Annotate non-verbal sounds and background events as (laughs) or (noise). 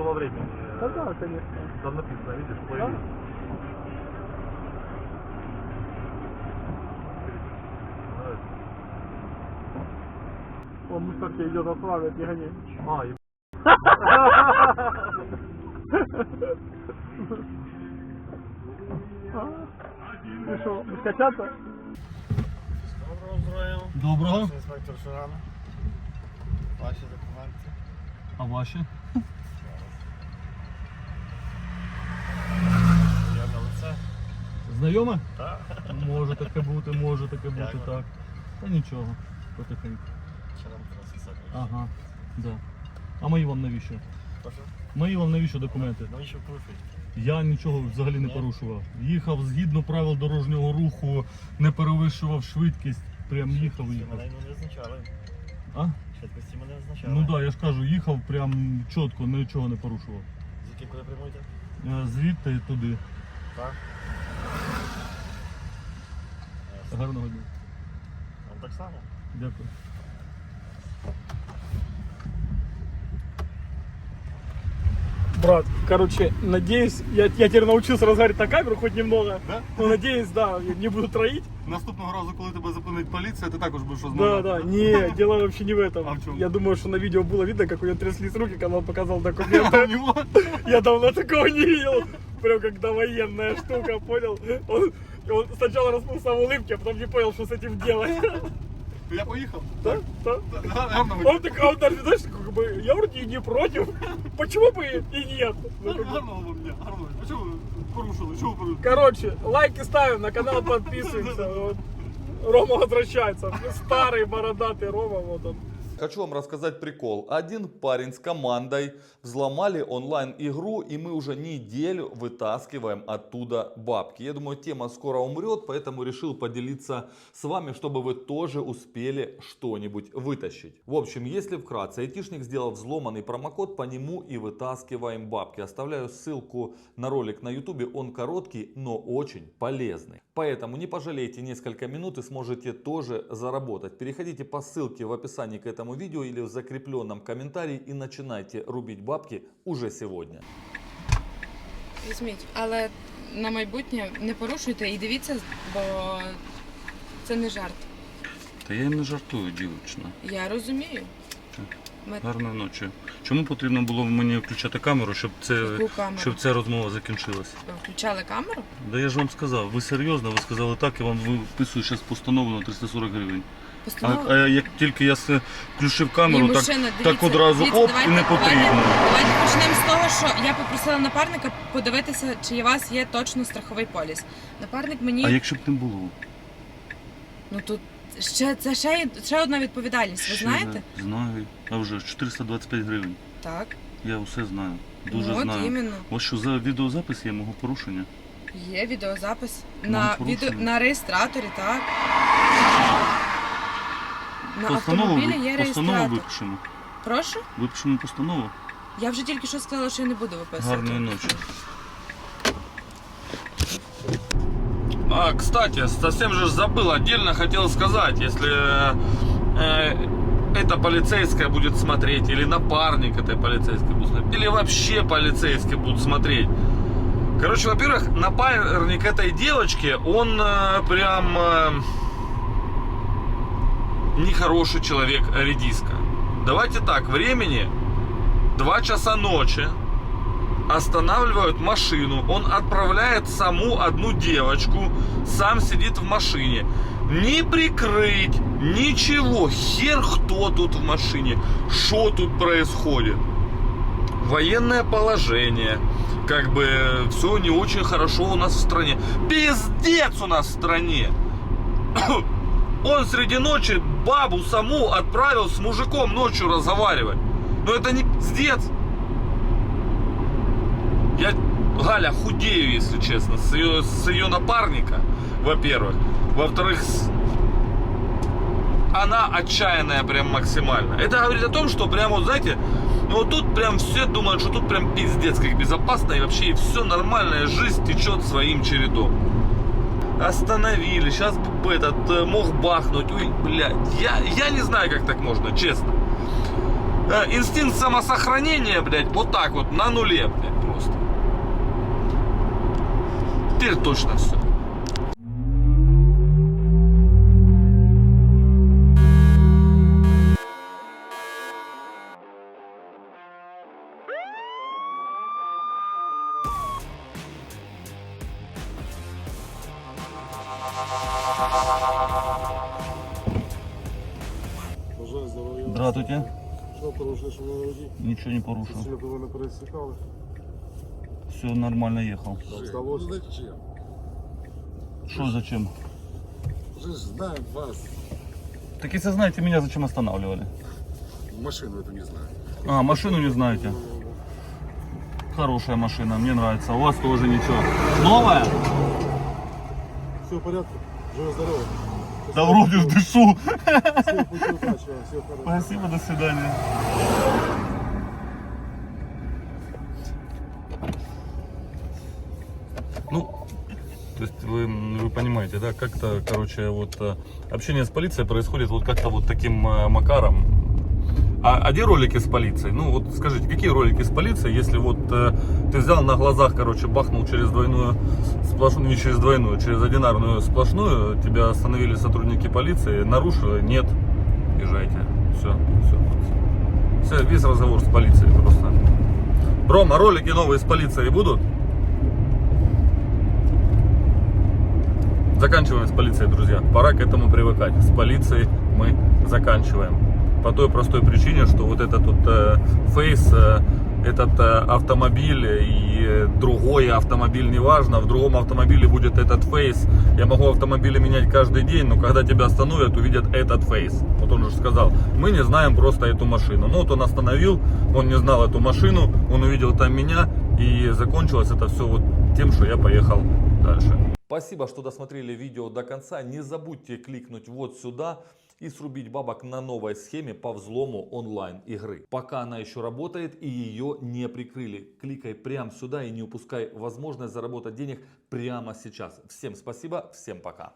по времени. Да, да, конечно. Там написано, видишь, Да? плейлист. Нравится? Он мусорки идет ославит, не гони. А, и... Ну что, скачаться? Доброго здоров'я. Доброго. Інспектор Шуран. Ваші документи. А ваші? Знайоме? Так. Може таке бути, може таке бути, Як так. Та нічого, потихеньку. Чи нам краситься? Ага, да. А мої вам навіщо? Прошу. Мої вам навіщо документи? Навіщо порушують? Я нічого взагалі не Ні? порушував. Їхав згідно правил дорожнього руху, не перевищував швидкість, прям їхав і їхав. Мене не визначали. А? Швидкості мене визначали. Ну так, да, я ж кажу, їхав прям чітко, нічого не порушував. Звідки куди прямуєте? Е, Звідти туди. Так. Гарного дня. Вам так само? Дякую. Брат, короче, надеюсь, я, я теперь научился разговаривать на камеру хоть немного. Да? Ну, надеюсь, да, я не буду троить. Наступного разу, коли тебе зупинить поліція, ти також будеш Да, да, не, дело вообще не в этом. А в чем? Я думаю, что на видео было видно, как у него тряслись руки, когда он показал (laughs) документы. Я давно такого не видел. Прям как довоенная штука, понял? Он, он сначала расплылся в улыбке, а потом не понял, что с этим делать. Я поїхав. Да? Да? Гарного Он так, а он даже, знаешь, как бы, я вроде и не против. Почему бы и нет? Ну, дня. Гарного. А чого ви порушили? Чого ви порушили? Короче, лайки ставим, на канал подписываемся. Вот. Рома возвращается. Старый бородатый Рома, вот он. Хочу вам рассказать прикол. Один парень с командой взломали онлайн-игру, и мы уже неделю вытаскиваем оттуда бабки. Я думаю, тема скоро умрет, поэтому решил поделиться с вами, чтобы вы тоже успели что-нибудь вытащить. В общем, если вкратце, айтишник сделал взломанный промокод, по нему и вытаскиваем бабки. Оставляю ссылку на ролик на ютубе, он короткий, но очень полезный. Поэтому не пожалейте несколько минут и сможете тоже заработать. Переходите по ссылке в описании к этому видео или в закрепленном комментарии и начинайте рубить бабки уже сегодня. Візьміть, але на майбутнє не порушуйте і дивіться, бо це не жарт. Та я не жартую, дівчина. Я розумію. Ми Гарної ночі. Чому потрібно було мені включати камеру, щоб це Яку камеру? щоб ця розмова закінчилася? включали камеру. Да я ж вам сказав, ви серйозно, ви сказали так, я вам виписую зараз постанову на 340 гривень. А, Постанова. а як тільки я с- включив камеру, Ні, так, мужчина, так дивіться, одразу дивіться, оп давайте, і не потрібно. Давайте, почнемо з того, що я попросила напарника подивитися, чи у вас є точно страховий поліс. Напарник мені А якщо б не було? ну тут ще це ще, ще одна відповідальність. Ви Ще знаєте? не Знаю. А вже 425 гривень. Так. Я все знаю. Дуже от знаю. іменно. Ось що за відеозапис є мого порушення. Є відеозапис Ну, на відео на реєстраторі, так. На Постанову, автомобілі ви- є постанову реєстратор. випишемо. Прошу? Випишемо постанову. Я вже тільки що сказала, що я не буду виписувати. Гарної ночі. А, кстати, совсем же забыл, отдельно хотел сказать, если э, эта полицейская будет смотреть, или напарник этой полицейской будет смотреть, или вообще полицейские будут смотреть. Короче, во-первых, напарник этой девочки, он э, прям э, нехороший человек, редиска. Давайте так, времени 2 часа ночи, останавливают машину, он отправляет саму одну девочку, сам сидит в машине. Не прикрыть, ничего, хер кто тут в машине, что тут происходит. Военное положение, как бы все не очень хорошо у нас в стране. Пиздец у нас в стране. Он среди ночи бабу саму отправил с мужиком ночью разговаривать. Но это не пиздец. Я, Галя, худею, если честно, с ее, с ее напарника, во-первых. Во-вторых, она отчаянная прям максимально. Это говорит о том, что прям вот, знаете, ну вот тут прям все думают, что тут прям пиздец, как безопасно, и вообще все нормальная жизнь течет своим чередом. Остановили, сейчас бы этот э, мог бахнуть. Ой, блядь, я, я не знаю, как так можно, честно. э, инстинкт самосохранения, блядь, вот так вот, на нуле, блядь, просто. Теперь точно все. Бажаю здоров'я. Здравствуйте. Що порушили, що ви водій? Ничего не порушил. Світло ви не пересікали. Все нормально ехал. Вам здалося? Зачем? Что зачем? Уже ж знаем вас. Так если знаете меня, зачем останавливали? Машину эту не знаю. А, машину не знаете? Хорошая машина, мне нравится. У вас тоже ничего. Новая? Все в порядку? Живо здорово. Да вроде дышу. Всього пути удачі вам. Спасибо, до свидания. Ну, то есть вы, вы понимаете, да, как-то, короче, вот э, общение с полицией происходит вот как-то вот таким э, макаром. А, а где ролики с полицией? Ну вот скажите, какие ролики с полицией, если вот э, ты взял на глазах, короче, бахнул через двойную сплошную, не через двойную, через одинарную сплошную, тебя остановили сотрудники полиции, нарушили, нет, езжайте. Все, все. Все, весь разговор с полицией просто. Рома, ролики новые с полицией будут? Заканчиваем с полицией, друзья. Пора к этому привыкать. С полицией мы заканчиваем. По той простой причине, что вот этот вот э, фейс, э, этот э, автомобиль и другой автомобиль, неважно, в другом автомобиле будет этот фейс. Я могу автомобили менять каждый день, но когда тебя остановят, увидят этот фейс. Вот он же сказал, мы не знаем просто эту машину. Ну вот он остановил, он не знал эту машину, он увидел там меня, и закончилось это все вот тем, что я поехал дальше. Спасибо, что досмотрели видео до конца. Не забудьте кликнуть вот сюда и срубить бабок на новой схеме по взлому онлайн игры. Пока она еще работает и ее не прикрыли. Кликай прямо сюда и не упускай возможность заработать денег прямо сейчас. Всем спасибо, всем пока.